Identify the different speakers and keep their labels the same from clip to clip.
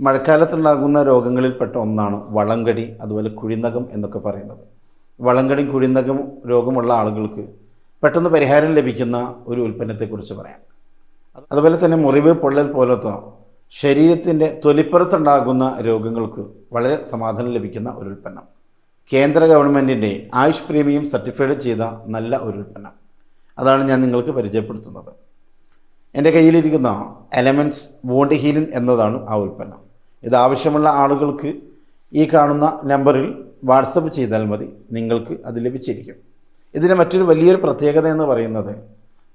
Speaker 1: മഴക്കാലത്തുണ്ടാകുന്ന രോഗങ്ങളിൽപ്പെട്ട ഒന്നാണ് വളങ്കടി അതുപോലെ കുഴിനകം എന്നൊക്കെ പറയുന്നത്. വളങ്കടി കുഴിനകം രോഗമുള്ള ആളുകൾക്ക് പെട്ടെന്ന് പരിഹാരം ലഭിക്കുന്ന ഒരു ഉൽപ്പന്നത്തെക്കുറിച്ച് പറയാം. അതുപോലെ തന്നെ മുറിവ് പൊള്ളൽ പോലത്തെ ശരീരത്തിന്റെ തൊലിപ്പുറത്തുണ്ടാകുന്ന രോഗങ്ങൾക്ക് വളരെ സമാധാനം ലഭിക്കുന്ന ഒരു ഉൽപ്പന്നം. കേന്ദ്ര ഗവൺമെന്റിന്റെ ആയുഷ് പ്രീമിയം സർട്ടിഫൈഡ് ചെയ്ത നല്ല ഒരു ഉൽപ്പന്നം. അതാണ് ഞാൻ നിങ്ങൾക്ക് പരിചയപ്പെടുത്തുന്നത്. എന്റെ കയ്യിലിരിക്കുന്ന എലമെന്റ്സ് വോണ്ട് ഹീലിൻ എന്നതാണ് ആ ഉൽപ്പന്നം. ഇത് ആവശ്യമുള്ള ആളുകൾക്ക് ഈ കാണുന്ന നമ്പറിൽ വാട്സപ്പ് ചെയ്താൽ മതി. നിങ്ങൾക്ക് അത് ലഭിച്ചിരിക്കും. ഇതിന് മറ്റൊരു വലിയൊരു പ്രത്യേകത എന്ന് പറയുന്നത്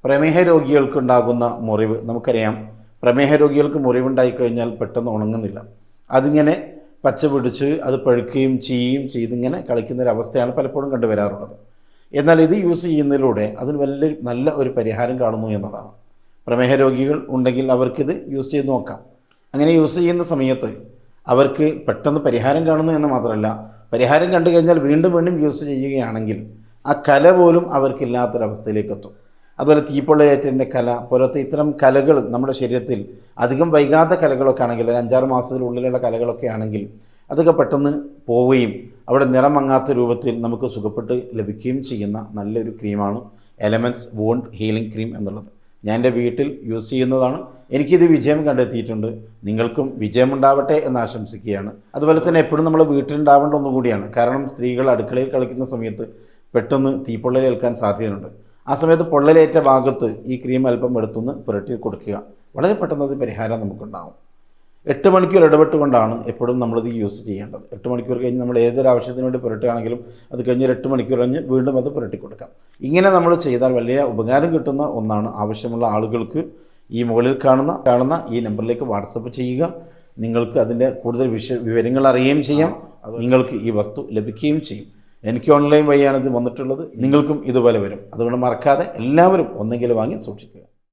Speaker 1: പ്രമേഹ രോഗികൾക്കുണ്ടാകുന്ന മുറിവ്. നമുക്കറിയാം പ്രമേഹ രോഗികൾക്ക് മുറിവുണ്ടായി കഴിഞ്ഞാൽ പെട്ടെന്ന് ഉണങ്ങുന്നില്ല. അതിങ്ങനെ പച്ച പിടിച്ച് അത് പഴുക്കുകയും ചെയ്യുകയും ചെയ്തിങ്ങനെ കളിക്കുന്നൊരവസ്ഥയാണ് പലപ്പോഴും കണ്ടുവരാറുള്ളത്. എന്നാൽ ഇത് യൂസ് ചെയ്യുന്നതിലൂടെ അതിന് വലിയ നല്ല ഒരു പരിഹാരം കാണുന്നു എന്നതാണ്. പ്രമേഹ രോഗികൾ ഉണ്ടെങ്കിൽ അവർക്കിത് യൂസ് ചെയ്ത് നോക്കാം. അങ്ങനെ യൂസ് ചെയ്യുന്ന സമയത്ത് അവർക്ക് പെട്ടെന്ന് പരിഹാരം കാണുന്നു എന്ന് മാത്രമല്ല പരിഹാരം കണ്ടു കഴിഞ്ഞാൽ വീണ്ടും വീണ്ടും യൂസ് ചെയ്യുകയാണെങ്കിൽ ആ കല പോലും അവർക്കില്ലാത്തൊരവസ്ഥയിലേക്ക് എത്തും അതുപോലെ തീപ്പൊള്ളയേറ്റന്റെ കല പോലത്തെ ഇത്തരം കലകൾ നമ്മുടെ ശരീരത്തിൽ അധികം വൈകാത്ത കലകളൊക്കെ ആണെങ്കിൽ ഒരു അഞ്ചാറ് മാസത്തിനുള്ളിലുള്ള കലകളൊക്കെ ആണെങ്കിൽ അതൊക്കെ പെട്ടെന്ന് പോവുകയും അവിടെ നിറം മങ്ങാത്ത രൂപത്തിൽ നമുക്ക് സുഖപ്പെട്ട് ലഭിക്കുകയും ചെയ്യുന്ന നല്ലൊരു ക്രീമാണ് എലമെന്റ്സ് വോണ്ട് ഹീലിംഗ് ക്രീം എന്നുള്ളത്. ഞാൻ എന്റെ വീട്ടിൽ യൂസ് ചെയ്യുന്നതാണ്. എനിക്കിത് വിജയം കണ്ടെത്തിയിട്ടുണ്ട്. നിങ്ങൾക്കും വിജയമുണ്ടാവട്ടെ എന്ന് ആശംസിക്കുകയാണ്. അതുപോലെ തന്നെ എപ്പോഴും നമ്മൾ വീട്ടിലുണ്ടാവേണ്ട ഒന്നുകൂടിയാണ്. കാരണം സ്ത്രീകൾ അടുക്കളയിൽ കളിക്കുന്ന സമയത്ത് പെട്ടെന്ന് തീപ്പൊള്ളലേൽക്കാൻ സാധ്യതയുണ്ട്. ആ സമയത്ത് പൊള്ളലേറ്റ ഭാഗത്ത് ഈ ക്രീം അല്പം എടുത്തുനിന്ന് പുരട്ടി കൊടുക്കുക. വളരെ പെട്ടെന്ന് അത് പരിഹാരം നമുക്കുണ്ടാവും. എട്ട് മണിക്കൂർ ഇടപെട്ടുകൊണ്ടാണ് എപ്പോഴും നമ്മളിത് യൂസ് ചെയ്യേണ്ടത്. എട്ട് മണിക്കൂർ കഴിഞ്ഞ് നമ്മൾ ഏതൊരു ആവശ്യത്തിന് വേണ്ടി പുരട്ടുകയാണെങ്കിലും അത് കഴിഞ്ഞ് ഒരു എട്ട് മണിക്കൂർ കഴിഞ്ഞ് വീണ്ടും അത് പുരട്ടി കൊടുക്കാം. ഇങ്ങനെ നമ്മൾ ചെയ്താൽ വലിയ ഉപകാരം കിട്ടുന്ന ഒന്നാണ് ആവശ്യമുള്ള ആളുകൾക്ക് ഈ മുകളിൽ കാണുന്ന കാണുന്ന ഈ നമ്പറിലേക്ക് വാട്സപ്പ് ചെയ്യുക. നിങ്ങൾക്ക് അതിന്റെ കൂടുതൽ വിഷ വിവരങ്ങൾ അറിയുകയും ചെയ്യാം. നിങ്ങൾക്ക് ഈ വസ്തു ലഭിക്കുകയും ചെയ്യും. എനിക്ക് ഓൺലൈൻ വഴിയാണ് ഇത് വന്നിട്ടുള്ളത്. നിങ്ങൾക്കും ഇതുപോലെ വരും. അതുകൊണ്ട് മറക്കാതെ എല്ലാവരും ഒന്നെങ്കിലും വാങ്ങി സൂക്ഷിക്കുക.